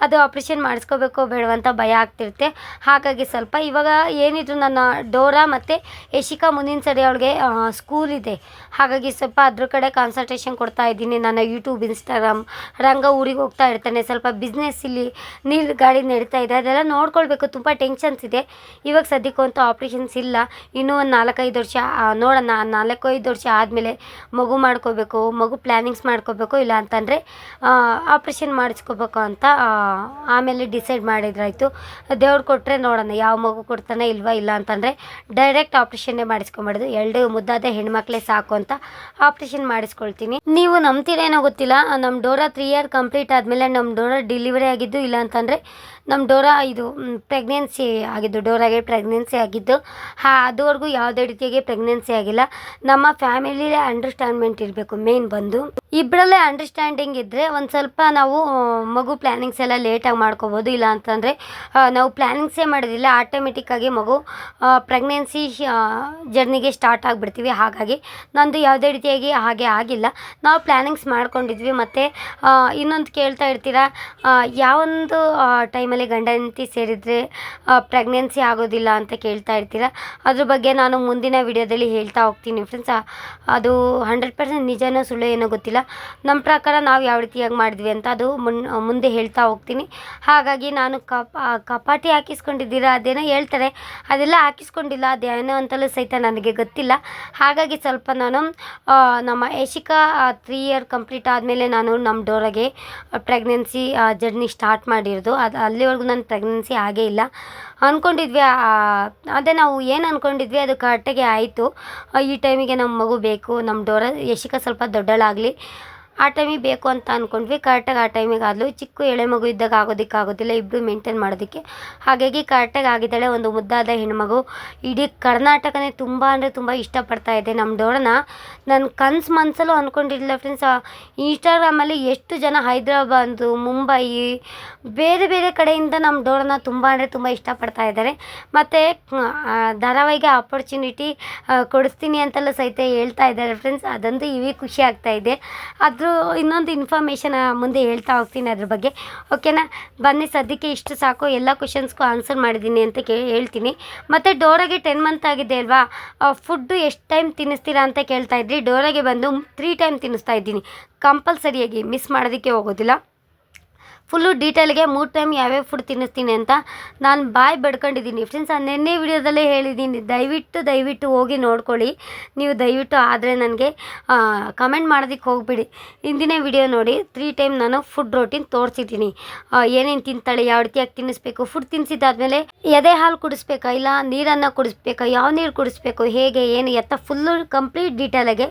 ಅದು ಆಪ್ರೇಷನ್ ಮಾಡಿಸ್ಕೋಬೇಕೋ ಬೇಡವಂತ ಭಯ ಆಗ್ತಿರುತ್ತೆ. ಹಾಗಾಗಿ ಸ್ವಲ್ಪ ಇವಾಗ ಏನಿದ್ರು ನನ್ನ ಡೋರಾ ಮತ್ತು ಯಶಿಕಾ ಮುಂದಿನ ಸರಿ ಅವಳಿಗೆ ಸ್ಕೂಲ್ ಇದೆ. ಹಾಗಾಗಿ ಸ್ವಲ್ಪ ಅದ್ರ ಕಡೆ ಕಾನ್ಸಂಟ್ರೇಷನ್ ಕೊಡ್ತಾ ಇದ್ದೀನಿ. ನನ್ನ ಯೂಟ್ಯೂಬ್ ಇನ್ಸ್ಟಾಗ್ರಾಮ್ ರಂಗ ಊರಿಗೆ ಹೋಗ್ತಾ ಇರ್ತಾನೆ, ಸ್ವಲ್ಪ ಬಿಸ್ನೆಸ್ ಇಲ್ಲಿ ನೀರು ಗಾಡಿ ನಡೀತಾ ಇದೆ, ಅದೆಲ್ಲ ನೋಡ್ಕೊಳ್ಬೇಕು, ತುಂಬ ಟೆನ್ಷನ್ಸ್ ಇದೆ. ಇವಾಗ ಸದ್ಯಕ್ಕಂತೂ ಆಪ್ರೇಷನ್ಸ್ ಇಲ್ಲ. ಇನ್ನೂ ಒಂದು ನಾಲ್ಕೈದು ವರ್ಷ ನೋಡೋಣ, ನಾಲ್ಕೈದು ವರ್ಷ ಆದಮೇಲೆ ಮಗು ಮಾಡ್ಕೋಬೇಕು, ಮಗು ಪ್ಲ್ಯಾನಿಂಗ್ಸ್ ಮಾಡ್ಕೋಬೇಕು, ಇಲ್ಲ ಅಂತಂದರೆ ಆಪ್ರೇಷನ್ ಮಾಡಿಸ್ಕೋಬೇಕು ಅಂತ ಆಮೇಲೆ ಡಿಸೈಡ್ ಮಾಡಿದ್ರಾಯಿತು. ದೇವ್ರು ಕೊಟ್ಟರೆ ನೋಡೋಣ, ಯಾವ ಮಗು ಕೊಡ್ತಾನೆ ಇಲ್ವಾ, ಇಲ್ಲ ಅಂತಂದರೆ ಡೈರೆಕ್ಟ್ ಆಪ್ರೇಷನ್ನೇ ಮಾಡಿಸ್ಕೊಂಬಿಡೋದು. ಎರಡು ಮುದ್ದಾದ ಹೆಣ್ಮಕ್ಳೇ ಸಾಕು ಅಂತ ಆಪ್ರೇಷನ್ ಮಾಡಿಸ್ಕೊಳ್ತೀನಿ. ನೀವು ನಂಬ್ತೀರೇನೋ ಗೊತ್ತಿಲ್ಲ ನಮ್ಮ ಡೋರಾ ತ್ರೀ ಇಯರ್ ಕಂಪ್ಲೀಟ್ ಆದಮೇಲೆ ನಮ್ಮ ಡೋರಾ ಡೆಲಿವರಿ ಆಗಿದ್ದು ಇಲ್ಲ ಅಂತಂದರೆ ನಮ್ಮ ಡೋರಾ ಇದು ಪ್ರೆಗ್ನೆನ್ಸಿ ಆಗಿದ್ದು, ಡೋರಾಗೆ ಪ್ರೆಗ್ನೆನ್ಸಿ ಆಗಿದ್ದು. ಹಾ, ಅದುವರೆಗೂ ಯಾವುದೇ ರೀತಿಯಾಗಿ ಪ್ರೆಗ್ನೆನ್ಸಿ ಆಗಿಲ್ಲ. ನಮ್ಮ ಫ್ಯಾಮಿಲಿಲೇ ಅಂಡರ್ಸ್ಟ್ಯಾಂಡ್ಮೆಂಟ್ ಇರಬೇಕು ಮೇನ್ ಬಂದು. ಇಬ್ಬರಲ್ಲೇ ಅಂಡರ್ಸ್ಟ್ಯಾಂಡಿಂಗ್ ಇದ್ದರೆ ಒಂದು ಸ್ವಲ್ಪ ನಾವು ಮಗು ಪ್ಲ್ಯಾನಿಂಗ್ಸ್ ಎಲ್ಲ ಲೇಟಾಗಿ ಮಾಡ್ಕೋಬೋದು. ಇಲ್ಲ ಅಂತಂದರೆ ನಾವು ಪ್ಲ್ಯಾನಿಂಗ್ಸೇ ಮಾಡೋದಿಲ್ಲ. ಆಟೋಮೆಟಿಕ್ಕಾಗಿ ಮಗು ಪ್ರೆಗ್ನೆನ್ಸಿ ಜರ್ನಿಗೆ ಸ್ಟಾರ್ಟ್ ಆಗಿಬಿಡ್ತೀವಿ. ಹಾಗಾಗಿ ನಂದು ಯಾವುದೇ ರೀತಿಯಾಗಿ ಹಾಗೆ ಆಗಿಲ್ಲ. ನಾವು ಪ್ಲ್ಯಾನಿಂಗ್ಸ್ ಮಾಡ್ಕೊಂಡಿದ್ವಿ. ಮತ್ತು ಇನ್ನೊಂದು ಕೇಳ್ತಾ ಇರ್ತೀರಾ? ಆ, ಯಾವೊಂದು ಟೈಮಲ್ಲಿ ಗಂಡ ಹೆಂಡತಿ ಸೇರಿದರೆ ಪ್ರೆಗ್ನೆನ್ಸಿ ಆಗೋದಿಲ್ಲ ಅಂತ ಕೇಳ್ತಾ ಇರ್ತೀರಾ? ಅದ್ರ ಬಗ್ಗೆ ನಾನು ಮುಂದಿನ ವಿಡಿಯೋದಲ್ಲಿ ಹೇಳ್ತಾ ಹೋಗ್ತೀನಿ ಫ್ರೆಂಡ್ಸ್ ಅದು ಹಂಡ್ರೆಡ್ ಪರ್ಸೆಂಟ್ ನಿಜನೋ ಸುಳ್ಳು ಏನೋ ಗೊತ್ತಿಲ್ಲ. ನಮ್ಮ ಪ್ರಕಾರ ನಾವು ಯಾವ ರೀತಿಯಾಗಿ ಮಾಡಿದ್ವಿ ಅಂತ ಅದು ಮುನ್ ಮುಂದೆ ಹೇಳ್ತಾ ಹೋಗ್ತೀನಿ. ಹಾಗಾಗಿ ನಾನು ಕಪ ಕಪಾಟಿ ಹಾಕಿಸ್ಕೊಂಡಿದ್ದೀರಾ? ಅದೇನೋ ಹೇಳ್ತಾರೆ. ಅದೆಲ್ಲ ಹಾಕಿಸ್ಕೊಂಡಿಲ್ಲ. ಅದೇನೋ ಅಂತಲೂ ಸಹಿತ ನನಗೆ ಗೊತ್ತಿಲ್ಲ. ಹಾಗಾಗಿ ಸ್ವಲ್ಪ ನಾನು ನಮ್ಮ ಯಶಿಕಾ ತ್ರೀ ಇಯರ್ ಕಂಪ್ಲೀಟ್ ಆದಮೇಲೆ ನಾನು ನಮ್ಮ ಡೋರಾಗೆ ಪ್ರೆಗ್ನೆನ್ಸಿ ಜರ್ನಿ ಸ್ಟಾರ್ಟ್ ಮಾಡಿರೋದು. ಅದು ಅಲ್ಲಿವರೆಗೂ ನನ್ನ ಪ್ರೆಗ್ನೆನ್ಸಿ ಆಗೇ ಇಲ್ಲ. ಅಂದ್ಕೊಂಡಿದ್ವಿ ಅದೇ ನಾವು ಏನು ಅಂದ್ಕೊಂಡಿದ್ವಿ ಅದು ಕರೆಕ್ಟಾಗಿ ಆಯಿತು. ಈ ಟೈಮಿಗೆ ನಮ್ಮ ಮಗು ಬೇಕು. ನಮ್ಮ ಡೋರ ಯಶಿಕಾ ಸ್ವಲ್ಪ ದೊಡ್ಡಳಾಗಲಿ. ಆ ಟೈಮಿಗೆ ಬೇಕು ಅಂತ ಅಂದ್ಕೊಂಡ್ವಿ ಕರೆಕ್ಟಾಗಿ ಆ ಟೈಮಿಗೆ ಆದಳು ಚಿಕ್ಕ ಎಳೆ ಮಗು ಇದ್ದಾಗ ಆಗೋದಕ್ಕೆ ಆಗೋದಿಲ್ಲ ಇಬ್ಬರು ಮೇಂಟೈನ್ ಮಾಡೋದಕ್ಕೆ. ಹಾಗಾಗಿ ಕರೆಕ್ಟಾಗಿ ಆಗಿದ್ದಾಳೆ. ಒಂದು ಮುದ್ದಾದ ಹೆಣ್ಮಗು. ಇಡೀ ಕರ್ನಾಟಕನೇ ತುಂಬ ಅಂದರೆ ತುಂಬ ಇಷ್ಟಪಡ್ತಾ ಇದೆ ನಮ್ಮ ದೊಡ್ಡನ ನನ್ನ ಕನಸು ಮನಸ್ಸಲ್ಲೂ ಅಂದ್ಕೊಂಡಿರಲಿಲ್ಲ ಫ್ರೆಂಡ್ಸ್ ಇನ್ಸ್ಟಾಗ್ರಾಮಲ್ಲಿ ಎಷ್ಟು ಜನ ಹೈದ್ರಾಬಾದು, ಮುಂಬೈ, ಬೇರೆ ಬೇರೆ ಕಡೆಯಿಂದ ನಮ್ಮ ದೊಡ್ಡನ ತುಂಬ ಅಂದರೆ ತುಂಬ ಇಷ್ಟಪಡ್ತಾ ಇದ್ದಾರೆ. ಮತ್ತು ಧಾರಾವಾಹಿಗೆ ಆಪರ್ಚುನಿಟಿ ಕೊಡಿಸ್ತೀನಿ ಅಂತೆಲ್ಲ ಸಹಿತ ಹೇಳ್ತಾ ಇದ್ದಾರೆ ಫ್ರೆಂಡ್ಸ್ ಅದಂತೂ ಇವೇ ಖುಷಿ ಆಗ್ತಾ ಇದೆ. ಅದ್ರ ಇನ್ನೊಂದು ಇನ್ಫಾರ್ಮೇಷನ್ ಮುಂದೆ ಹೇಳ್ತಾ ಹೋಗ್ತೀನಿ ಅದ್ರ ಬಗ್ಗೆ. ಓಕೆನಾ ಬನ್ನಿ, ಸದ್ಯಕ್ಕೆ ಇಷ್ಟು ಸಾಕು. ಎಲ್ಲ ಕ್ವಶನ್ಸ್ಗೂ ಆನ್ಸರ್ ಮಾಡಿದ್ದೀನಿ ಅಂತ ಕೇ ಹೇಳ್ತೀನಿ. ಮತ್ತು ಡೋರಾಗೆ ಟೆನ್ ಮಂತ್ ಆಗಿದೆ ಅಲ್ವಾ? ಫುಡ್ಡು ಎಷ್ಟು ಟೈಮ್ ತಿನ್ನಿಸ್ತೀರಾ ಅಂತ ಕೇಳ್ತಾ ಇದ್ರಿ. ಡೋರಾಗೆ ಬಂದು ತ್ರೀ ಟೈಮ್ ತಿನ್ನಿಸ್ತಾ ಇದ್ದೀನಿ. ಕಂಪಲ್ಸರಿಯಾಗಿ ಮಿಸ್ ಮಾಡೋದಕ್ಕೆ ಹೋಗೋದಿಲ್ಲ. ಫುಲ್ಲು ಡೀಟೇಲ್ಗೆ ಮೂರು ಟೈಮ್ ಯಾವ್ಯಾವ ಫುಡ್ ತಿನ್ನಿಸ್ತೀನಿ ಅಂತ ನಾನು ಬಾಯ್ ಬಡ್ಕೊಂಡಿದ್ದೀನಿ. ಫ್ರೆಂಡ್ಸ್ ಆ ನಿನ್ನೆ ವಿಡಿಯೋದಲ್ಲೇ ಹೇಳಿದ್ದೀನಿ. ದಯವಿಟ್ಟು ದಯವಿಟ್ಟು ಹೋಗಿ ನೋಡ್ಕೊಳ್ಳಿ. ನೀವು ದಯವಿಟ್ಟು ಆದರೆ ನನಗೆ ಕಮೆಂಟ್ ಮಾಡೋದಕ್ಕೆ ಹೋಗ್ಬಿಡಿ. ಹಿಂದಿನ ವಿಡಿಯೋ ನೋಡಿ ತ್ರೀ ಟೈಮ್ ನಾನು ಫುಡ್ ರೋಟೀನ್ ತೋರಿಸಿದ್ದೀನಿ. ಏನೇನು ತಿಂತಾಳೆ, ಯಾವ ರೀತಿಯಾಗಿ ತಿನ್ನಿಸ್ಬೇಕು ಫುಡ್ ತಿನ್ನಿಸಿದ್ದಾದ್ಮೇಲೆ ಎದೆ ಹಾಲು ಕುಡಿಸ್ಬೇಕಾ, ಇಲ್ಲ ನೀರನ್ನು ಕುಡಿಸ್ಬೇಕಾ, ಯಾವ ನೀರು ಕುಡಿಸ್ಬೇಕು, ಹೇಗೆ, ಏನು, ಎತ್ತ ಫುಲ್ಲು ಕಂಪ್ಲೀಟ್ ಡೀಟೇಲಾಗೆ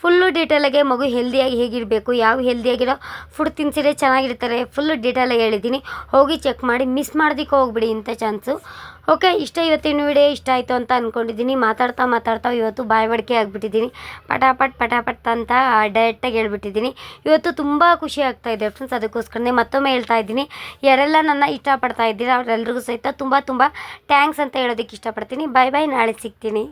ಫುಲ್ಲು ಡೀಟೇಲಾಗೆ ಮಗು ಹೆಲ್ದಿಯಾಗಿ ಹೇಗಿರಬೇಕು, ಯಾವ ಹೆಲ್ದಿಯಾಗಿರೋ ಫುಡ್ ತಿನ್ಸಿದ್ರೆ ಚೆನ್ನಾಗಿರ್ತಾರೆ ಫುಲ್ಲು ಡೀಟೇಲಾಗಿ ಹೇಳಿದ್ದೀನಿ. ಹೋಗಿ ಚೆಕ್ ಮಾಡಿ ಮಿಸ್ ಮಾಡೋದಕ್ಕೆ ಹೋಗ್ಬಿಡಿ ಇಂಥ ಚಾನ್ಸು ಓಕೆ ಇಷ್ಟ ಇವತ್ತಿನ ವಿಡಿಯೋ ಇಷ್ಟ ಆಯಿತು ಅಂತ ಅಂದ್ಕೊಂಡಿದ್ದೀನಿ ಮಾತಾಡ್ತಾ ಮಾತಾಡ್ತಾ ಇವತ್ತು ಬಾಯ್ಬಡಿಕೆ ಆಗಿಬಿಟ್ಟಿದ್ದೀನಿ. ಪಟಾಪಟ್ ಪಟಾಪಟ್ ಅಂತ ಡೈರೆಕ್ಟಾಗಿ ಹೇಳ್ಬಿಟ್ಟಿದ್ದೀನಿ. ಇವತ್ತು ತುಂಬ ಖುಷಿ ಆಗ್ತಾ ಇದೆ ಫ್ರೆಂಡ್ಸ್ ಅದಕ್ಕೋಸ್ಕರನೇ ಮತ್ತೊಮ್ಮೆ ಹೇಳ್ತಾ ಇದ್ದೀನಿ. ಯಾರೆಲ್ಲ ನನ್ನ ಇಷ್ಟಪಡ್ತಾ ಇದ್ದೀರಾ ಅವರೆಲ್ಲರಿಗೂ ಸಹಿತ ತುಂಬ ತುಂಬ ಥ್ಯಾಂಕ್ಸ್ ಅಂತ ಹೇಳೋದಕ್ಕೆ ಇಷ್ಟಪಡ್ತೀನಿ. ಬಾಯ್ ಬಾಯ್ ನಾಳೆ ಸಿಗ್ತೀನಿ.